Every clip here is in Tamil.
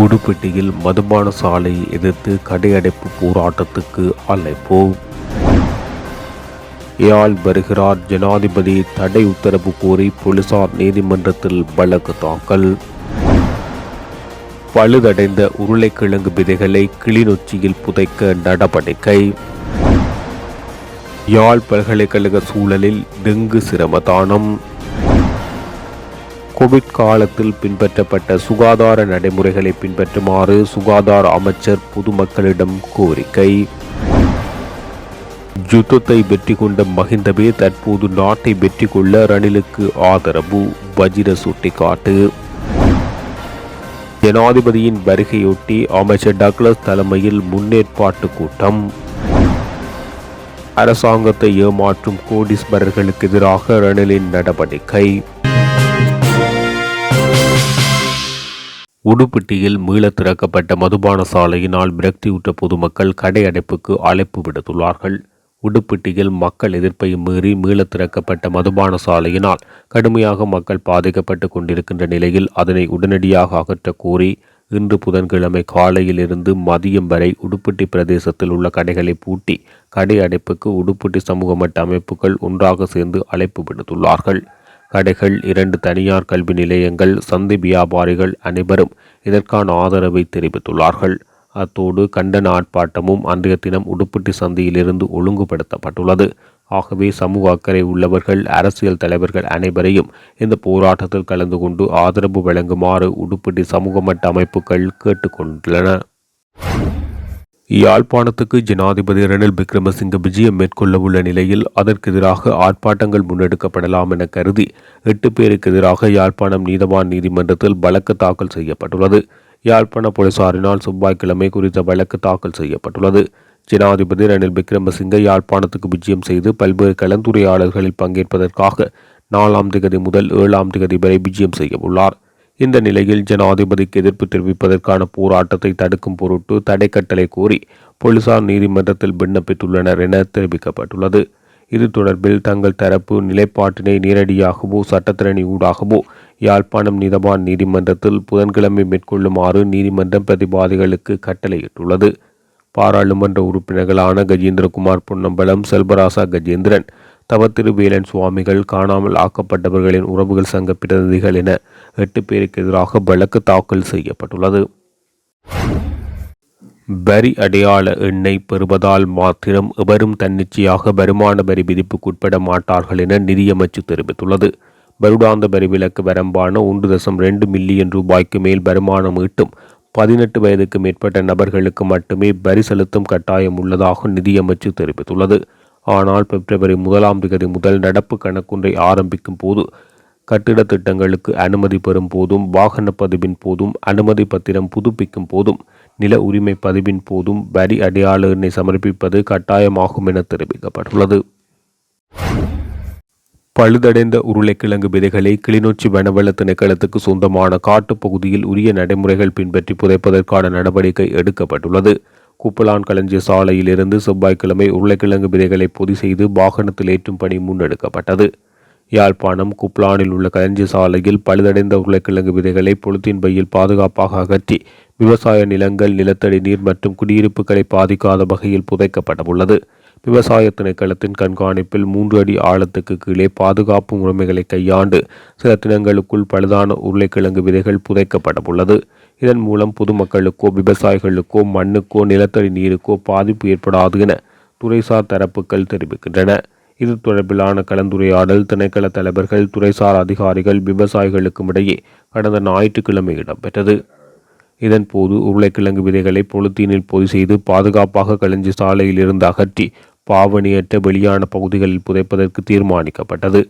உடுப்பட்டியில் மதுபான சாலையை எதிர்த்து கடையடைப்பு போராட்டத்துக்கு அழைப்பு. யாழ் வருகிறார் ஜனாதிபதி தடை உத்தரவு கோரி போலீசார் நீதிமன்றத்தில் வழக்கு தாக்கல். பழுதடைந்த உருளைக்கிழங்கு விதைகளை கிளிநொச்சியில் புதைக்க நடவடிக்கை. யாழ் பல்கலைக்கழக சூழலில் டெங்கு சிரமதானம் கோவிட் காலத்தில் பின்பற்றப்பட்ட சுகாதார நடைமுறைகளை பின்பற்றுமாறு சுகாதார அமைச்சர் பொதுமக்களிடம் கோரிக்கை. யுத்தத்தை வெற்றி கொண்ட மஹிந்தவே தற்போது நாட்டை வெற்றி கொள்ள ரணிலுக்கு ஆதரவு வஜிர சுட்டிக்காட்டு. ஜனாதிபதியின் வருகையொட்டி அமைச்சர் டக்ளஸ் தலைமையில் முன்னேற்பாட்டு கூட்டம். அரசாங்கத்தை ஏமாற்றும் கோடீஸ்வரர்களுக்கு எதிராக ரணிலின் நடவடிக்கை. உடுப்பிட்டியில் மீள திறக்கப்பட்ட மதுபான சாலையினால் விரக்தியுற்ற பொதுமக்கள் கடை அடைப்புக்கு அழைப்பு விடுத்துள்ளார்கள். உடுப்பிட்டியில் மக்கள் எதிர்ப்பை மீறி மீள திறக்கப்பட்ட மதுபான சாலையினால் கடுமையாக மக்கள் பாதிக்கப்பட்டு கொண்டிருக்கின்ற நிலையில் அதனை உடனடியாக அகற்ற கோரி இன்று புதன்கிழமை காலையிலிருந்து மதியம் வரை உடுப்பிட்டி பிரதேசத்தில் உள்ள கடைகளை பூட்டி கடை அடைப்புக்கு உடுப்பிட்டி சமூக மட்ட அமைப்புகள் ஒன்றாக சேர்ந்து அழைப்பு விடுத்துள்ளார்கள். கடைகள் இரண்டு தனியார் கல்வி நிலையங்கள் சந்தை வியாபாரிகள் அனைவரும் இதற்கான ஆதரவை தெரிவித்துள்ளார்கள். அத்தோடு கண்டன ஆர்ப்பாட்டமும் அன்றைய தினம் உடுப்பட்டி சந்தையிலிருந்து ஒழுங்குபடுத்தப்பட்டுள்ளது. ஆகவே சமூக அக்கறை உள்ளவர்கள் அரசியல் தலைவர்கள் அனைவரையும் இந்த போராட்டத்தில் கலந்து கொண்டு ஆதரவு வழங்குமாறு உடுப்பட்டி சமூக மட்ட அமைப்புகள் கேட்டுக்கொண்டுள்ளன. யாழ்ப்பாணத்துக்கு ஜனாதிபதி ரணில் விக்ரமசிங்க விஜயம் மேற்கொள்ள உள்ள நிலையில் அதற்கு எதிராக ஆர்ப்பாட்டங்கள் முன்னெடுக்கப்படலாம் என கருதி எட்டு பேருக்கு எதிராக யாழ்ப்பாணம் நீதவான் நீதிமன்றத்தில் வழக்கு தாக்கல் செய்யப்பட்டுள்ளது. யாழ்ப்பாண போலீசாரினால் செவ்வாய்க்கிழமை குறித்த வழக்கு தாக்கல் செய்யப்பட்டுள்ளது. ஜனாதிபதி ரணில் விக்ரமசிங்க யாழ்ப்பாணத்துக்கு விஜயம் செய்து பல்வேறு கலந்துரையாடல்களில் பங்கேற்பதற்காக நாலாம் திகதி முதல் ஏழாம் திகதி வரை விஜயம் செய்யவுள்ளார். உள்ளார் இந்த நிலையில் ஜனாதிபதிக்கு எதிர்ப்பு தெரிவிப்பதற்கான போராட்டத்தை தடுக்கும் பொருட்டு தடை கட்டளை கோரி போலீசார் நீதிமன்றத்தில் விண்ணப்பித்துள்ளனர் என தெரிவிக்கப்பட்டுள்ளது. இது தொடர்பில் தங்கள் தரப்பு நிலைப்பாட்டினை நேரடியாகவோ சட்டத்திறனி ஊடாகவோ யாழ்ப்பாணம் நீதவான் நீதிமன்றத்தில் புதன்கிழமை மேற்கொள்ளுமாறு நீதிமன்றம் பிரதிவாதிகளுக்கு கட்டளையிட்டுள்ளது. பாராளுமன்ற உறுப்பினர்களான கஜேந்திரகுமார் பொன்னம்பலம் செல்வராசா கஜேந்திரன் தவத்திருவேலன் சுவாமிகள் காணாமல் ஆக்கப்பட்டவர்களின் உறவுகள் சங்க பிரதிநிதிகள் என எட்டு பேருக்கு எதிராக வழக்கு தாக்கல் செய்யப்பட்டுள்ளது. வரி அடையாள எண்ணை பெறுவதால் மாத்திரம் எவரும் தன்னிச்சையாக வருமான வரி விதிப்புக்குட்பட மாட்டார்கள் என நிதியமைச்சு தெரிவித்துள்ளது. வருடாந்த வரி விலக்கு வரம்பான ஒன்று தசம் ரெண்டு மில்லியன் ரூபாய்க்கு மேல் வருமானம் ஈட்டும் பதினெட்டு வயதுக்கு மேற்பட்ட நபர்களுக்கு மட்டுமே வரி செலுத்தும் கட்டாயம் உள்ளதாக நிதியமைச்சு தெரிவித்துள்ளது. ஆனால் பிப்ரவரி முதலாம் தேதி முதல் நடப்பு கணக்குன்றை ஆரம்பிக்கும் போது கட்டிட திட்டங்களுக்கு அனுமதி பெறும் போதும் வாகன பதிவின் போதும் அனுமதி பத்திரம் புதுப்பிக்கும் போதும் நில உரிமை பதிவின் போதும் வரி அடையாள எண்ணை சமர்ப்பிப்பது கட்டாயமாகும் என தெரிவிக்கப்பட்டுள்ளது. பழுதடைந்த உருளைக்கிழங்கு விதைகளை கிளிநொச்சி வனவள திணைக்களத்துக்கு சொந்தமான காட்டுப்பகுதியில் உரிய நடைமுறைகள் பின்பற்றி புதைப்பதற்கான நடவடிக்கை எடுக்கப்பட்டுள்ளது. குப்பலான் களஞ்சிய சாலையிலிருந்து செவ்வாய்க்கிழமை உருளைக்கிழங்கு விதைகளை பொதி செய்து வாகனத்தில் ஏற்றும் பணி முன்னெடுக்கப்பட்டது. யாழ்ப்பாணம் குப்லானில் உள்ள களஞ்சிய சாலையில் பழுதடைந்த உருளைக்கிழங்கு விதைகளை பொழுத்தின் பையில் பாதுகாப்பாக அகற்றி விவசாய நிலங்கள் நிலத்தடி நீர் மற்றும் குடியிருப்புகளை பாதிக்காத வகையில் புதைக்கப்பட்டுள்ளது விவசாய திணைக்களத்தின் கண்காணிப்பில் மூன்று அடி ஆழத்துக்கு கீழே பாதுகாப்பு முறைமைகளை கையாண்டு சில தினங்களுக்குள் பழுதான உருளைக்கிழங்கு விதைகள் புதைக்கப்படவுள்ளது. இதன் மூலம் பொதுமக்களுக்கோ விவசாயிகளுக்கோ மண்ணுக்கோ நிலத்தடி நீருக்கோ பாதிப்பு ஏற்படாது என துறைசார் தரப்புகள் தெரிவிக்கின்றன. இது தொடர்பிலான கலந்துரையாடல் திணைக்கள தலைவர்கள் துறைசார் அதிகாரிகள் விவசாயிகளுக்கும் இடையே கடந்த ஞாயிற்றுக்கிழமை இடம்பெற்றது. இதன்போது உருளைக்கிழங்கு விதைகளை பொழுத்தீனில் பொதி செய்து பாதுகாப்பாக களஞ்சி சாலையில் இருந்து அகற்றி பாவனையற்ற வெளியான பகுதிகளில் புதைப்பதற்கு தீர்மானிக்கப்பட்டது.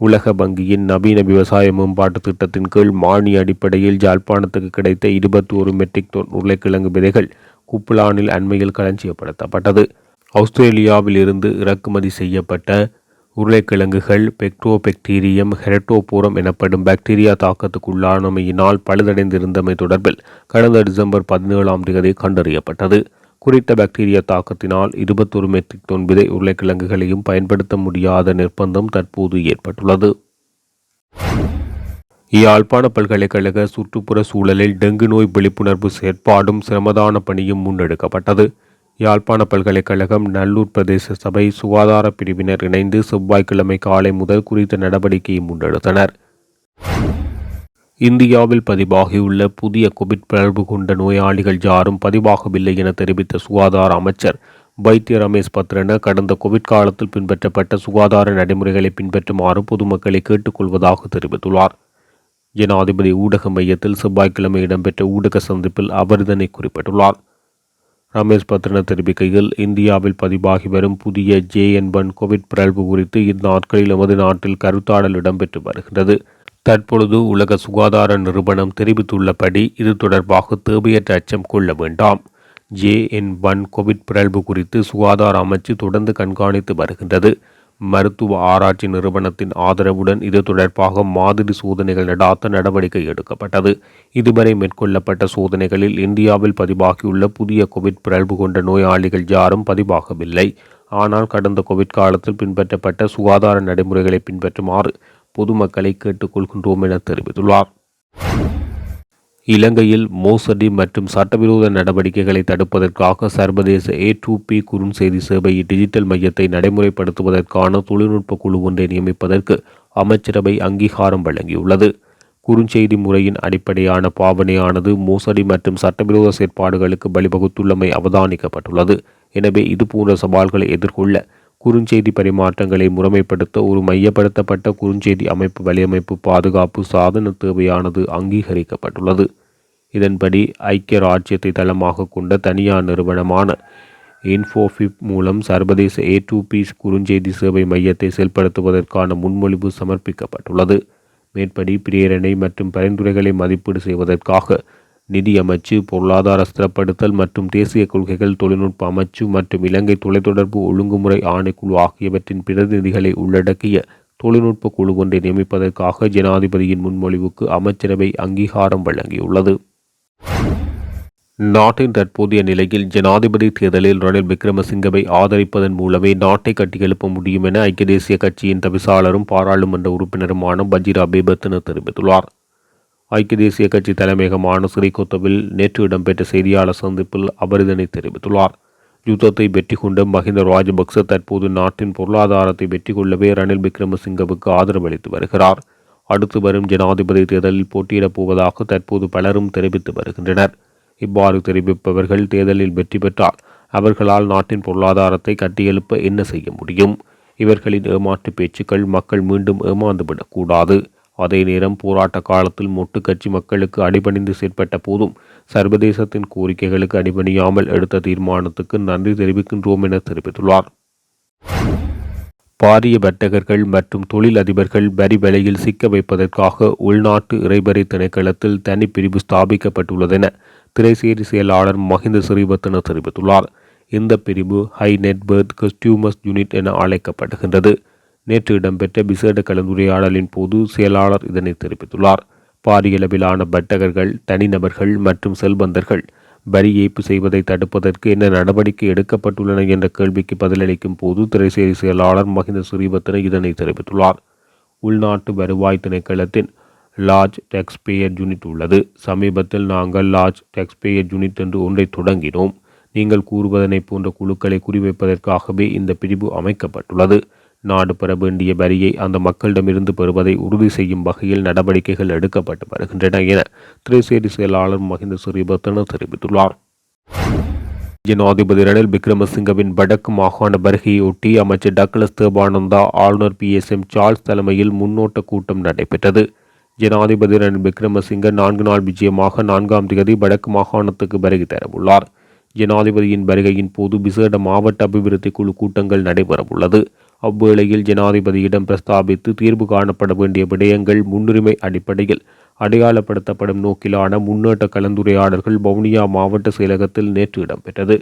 உலக வங்கியின் நவீன விவசாய மேம்பாட்டு திட்டத்தின் கீழ் மானிய அடிப்படையில் ஜாழ்ப்பாணத்துக்கு கிடைத்த இருபத்தி ஒரு மெட்ரிக் டோன் உருளைக்கிழங்கு விதைகள் குப்புலானில் அண்மையில் களஞ்சியப்படுத்தப்பட்டது. ஆஸ்திரேலியாவில் இருந்து இறக்குமதி செய்யப்பட்ட உருளைக்கிழங்குகள் பெக்டோபெக்டீரியம் ஹெரட்டோபோரம் எனப்படும் பாக்டீரியா தாக்கத்துக்குள்ளானமையினால் பழுதடைந்திருந்தமை தொடர்பில் கடந்த டிசம்பர் பதினேழாம் தேதி கண்டறியப்பட்டது. குறித்த பாக்டீரியா தாக்கத்தினால் இருபத்தொரு மெட்ரிக் தொன் விதை உருளைக்கிழங்குகளையும் பயன்படுத்த முடியாத நிர்பந்தம் தற்போது ஏற்பட்டுள்ளது. யாழ்ப்பாண பல்கலைக்கழக சுற்றுப்புற சூழலில் டெங்கு நோய் விழிப்புணர்வு செயற்பாடும் சிரமதான பணியும் முன்னெடுக்கப்பட்டது. யாழ்ப்பாண பல்கலைக்கழகம் நல்லூர் பிரதேச சபை சுகாதார பிரிவினர் இணைந்து செவ்வாய்க்கிழமை காலை முதல் குறித்த நடவடிக்கையை முன்னெடுத்தனர். இந்தியாவில் பதிவாகியுள்ள புதிய கோவிட் பிளர்வு கொண்ட நோயாளிகள் யாரும் பதிவாகவில்லை என தெரிவித்த சுகாதார அமைச்சர் வைத்திய ரமேஷ் பத்ரன கடந்த கோவிட் காலத்தில் பின்பற்றப்பட்ட சுகாதார நடைமுறைகளை பின்பற்றுமாறு பொதுமக்களை கேட்டுக்கொள்வதாக தெரிவித்துள்ளார். ஜனாதிபதி ஊடக மையத்தில் செவ்வாய்க்கிழமை இடம்பெற்ற ஊடக சந்திப்பில் அவர் இதனை குறிப்பிட்டுள்ளார். ரமேஷ் பத்ரன தெரிவிக்கையில் இந்தியாவில் பதிவாகி வரும் புதிய ஜே என் ஒன் கோவிட் பிறழ்வு குறித்து இந்நாட்களில் எமது நாட்டில் கருத்தாடல் இடம்பெற்று வருகின்றது. தற்பொழுது உலக சுகாதார நிறுவனம் தெரிவித்துள்ளபடி இது தொடர்பாக தேவையற்ற அச்சம் கொள்ள வேண்டாம். ஜே என் ஒன் கோவிட் பிறழ்வு குறித்து சுகாதார அமைச்சு தொடர்ந்து கண்காணித்து வருகின்றது. மருத்துவ ஆராய்ச்சி நிறுவனத்தின் ஆதரவுடன் இது தொடர்பாக மாதிரி சோதனைகள் நடாத்த நடவடிக்கை எடுக்கப்பட்டது. இதுவரை மேற்கொள்ளப்பட்ட சோதனைகளில் இந்தியாவில் பதிவாகியுள்ள புதிய கோவிட் பிறழ்வு கொண்ட நோயாளிகள் யாரும் பதிவாகவில்லை. ஆனால் கடந்த கோவிட் காலத்தில் பின்பற்றப்பட்ட சுகாதார நடைமுறைகளை பின்பற்றுமாறு பொதுமக்களை கேட்டுக்கொள்கின்றோம் என தெரிவித்துள்ளார். இலங்கையில் மோசடி மற்றும் சட்டவிரோத நடவடிக்கைகளை தடுப்பதற்காக சர்வதேச ஏ டூ பி குறுஞ்செய்தி சேவை டிஜிட்டல் மையத்தை நடைமுறைப்படுத்துவதற்கான தொழில்நுட்ப குழு ஒன்றை நியமிப்பதற்கு அமைச்சரவை அங்கீகாரம் வழங்கியுள்ளது. குறுஞ்செய்தி முறையின் அடிப்படையான பாவனையானது மோசடி மற்றும் சட்டவிரோத செயற்பாடுகளுக்கு வழிவகுத்துள்ளமை அவதானிக்கப்பட்டுள்ளது. எனவே இதுபோன்ற சவால்களை எதிர்கொள்ள குறுஞ்செய்தி பரிமாற்றங்களை முறைமைப்படுத்த ஒரு மையப்படுத்தப்பட்ட குறுஞ்செய்தி அமைப்பு வலையமைப்பு பாதுகாப்பு சாதன தேவையானது அங்கீகரிக்கப்பட்டுள்ளது. இதன்படி ஐக்கிய ராஜ்யத்தை தளமாக கொண்ட தனியார் நிறுவனமான இன்ஃபோஃபிப் மூலம் சர்வதேச ஏ டூ பி குறுஞ்செய்தி சேவை மையத்தை செயல்படுத்துவதற்கான முன்மொழிவு சமர்ப்பிக்கப்பட்டுள்ளது. மேற்படி பிரேரணை மற்றும் பரிந்துரைகளை மதிப்பீடு செய்வதற்காக நிதி அமைச்சு பொருளாதார ஸ்திரப்படுத்தல் மற்றும் தேசிய கொள்கைகள் தொழில்நுட்ப அமைச்சு மற்றும் இலங்கை தொலைத்தொடர்பு ஒழுங்குமுறை ஆணைக்குழு ஆகியவற்றின் பிரதிநிதிகளை உள்ளடக்கிய தொழில்நுட்ப குழு ஒன்றை நியமிப்பதற்காக ஜனாதிபதியின் முன்மொழிவுக்கு அமைச்சரவை அங்கீகாரம் வழங்கியுள்ளது. நாட்டின் தற்போதைய நிலையில் ஜனாதிபதி தேர்தலில் ரணில் விக்ரமசிங்கவை ஆதரிப்பதன் மூலமே நாட்டை கட்டியெழுப்ப முடியும் என ஐக்கிய தேசிய கட்சியின் தவிசாளரும் பாராளுமன்ற உறுப்பினருமான பஜிரா பேபத்தின தெரிவித்துள்ளார். ஐக்கிய தேசிய கட்சி தலைமையகமான ஸ்ரீகொத்தவில் நேற்று இடம்பெற்ற செய்தியாளர் சந்திப்பில் அவர் இதனை தெரிவித்துள்ளார். யுத்தத்தை வெற்றி கொண்ட மஹிந்த ராஜபக்ச தற்போது நாட்டின் பொருளாதாரத்தை வெற்றி கொள்ளவே ரணில் விக்ரமசிங்கவுக்கு ஆதரவளித்து வருகிறார். அடுத்து வரும் ஜனாதிபதி தேர்தலில் போட்டியிடப் போவதாக தற்போது பலரும் தெரிவித்து வருகின்றனர். இவ்வாறு தெரிவிப்பவர்கள் தேர்தலில் வெற்றி பெற்றால் அவர்களால் நாட்டின் பொருளாதாரத்தை கட்டியெழுப்ப என்ன செய்ய முடியும்? இவர்களின் ஏமாற்று பேச்சுக்கள் மக்கள் மீண்டும் ஏமாந்துவிடக்கூடாது அதே நேரம் போராட்ட காலத்தில் மொட்டு கட்சி மக்களுக்கு அடிபணிந்து செயற்பட்ட போதும் சர்வதேசத்தின் கோரிக்கைகளுக்கு அடிபணியாமல் எடுத்த தீர்மானத்துக்கு நன்றி தெரிவிக்கின்றோம் என தெரிவித்துள்ளார். பாரிய வர்த்தகர்கள் மற்றும் தொழில் அதிபர்கள் வரி விலையில் சிக்க வைப்பதற்காக உள்நாட்டு இறைபறை திணைக்களத்தில் தனிப்பிரிவு ஸ்தாபிக்கப்பட்டுள்ளதென திரைசேரி செயலாளர் மஹிந்த ஸ்ரீவர்த்தன தெரிவித்துள்ளார். இந்த பிரிவு ஹை நெட்வொர்த் கஸ்டியூமர்ஸ் யூனிட் என அழைக்கப்படுகின்றது. நேற்று இடம்பெற்ற விசேட கலந்துரையாடலின் போது செயலாளர் இதனை தெரிவித்துள்ளார். பாரியளவிலான வர்த்தகர்கள் தனிநபர்கள் மற்றும் செல்வந்தர்கள் வரி ஏய்ப்பு செய்வதை தடுப்பதற்கு என்ன நடவடிக்கை எடுக்கப்பட்டுள்ளன என்ற கேள்விக்கு பதிலளிக்கும் போது திரைசேரி செயலாளர் மஹிந்த ஸ்ரீவர்த்தன இதனை தெரிவித்துள்ளார். உள்நாட்டு வருவாய் திணைக்களத்தின் லார்ஜ் டேக்ஸ்பேயர் யூனிட் உள்ளது. சமீபத்தில் நாங்கள் லார்ஜ் டேக்ஸ்பேயர் யூனிட் என்று ஒன்றை தொடங்கினோம். நீங்கள் கூறுவதனை போன்ற குழுக்களை குறிவைப்பதற்காகவே இந்த பிரிவு அமைக்கப்பட்டுள்ளது. நாடு பெற வேண்டிய வரியை அந்த மக்களிடமிருந்து பெறுவதை உறுதி செய்யும் வகையில் நடவடிக்கைகள் எடுக்கப்பட்டு வருகின்றன என திரைசேரி செயலாளர் மஹிந்த ஸ்ரீபத்தன தெரிவித்துள்ளார். ஜனாதிபதி ரணில் விக்ரமசிங்கவின் வடக்கு மாகாண வருகையொட்டி அமைச்சர் டக்ளஸ் தேவானந்தா ஆளுநர் பி. எஸ். எம். சார்ல்ஸ் தலைமையில் முன்னோட்ட கூட்டம் நடைபெற்றது. ஜனாதிபதி ரணில் விக்ரமசிங்க நான்கு நாள் விஜயமாக நான்காம் தேதி வடக்கு மாகாணத்துக்கு வருகை தரவுள்ளார். ஜனாதிபதியின் வருகையின் போது விசேட மாவட்ட அபிவிருத்தி குழு கூட்டங்கள் நடைபெறவுள்ளது. அவ்வேளையில் ஜனாதிபதியிடம் பிரஸ்தாபித்து தீர்வு காணப்பட வேண்டிய விடயங்கள் முன்னுரிமை அடிப்படையில் அடையாளப்படுத்தப்படும் நோக்கிலான முன்னேற்ற கலந்துரையாடல்கள் வவுனியா மாவட்ட செயலகத்தில் நேற்று இடம்பெற்றது.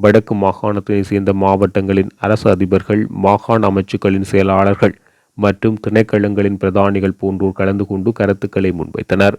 வடக்கு மாகாணத்தினை சேர்ந்த மாவட்டங்களின் அரசு அதிபர்கள் மாகாண அமைச்சுக்களின் செயலாளர்கள் மற்றும் திணைக்களங்களின் பிரதானிகள் போன்றோர் கலந்து கொண்டு கருத்துக்களை முன்வைத்தனர்.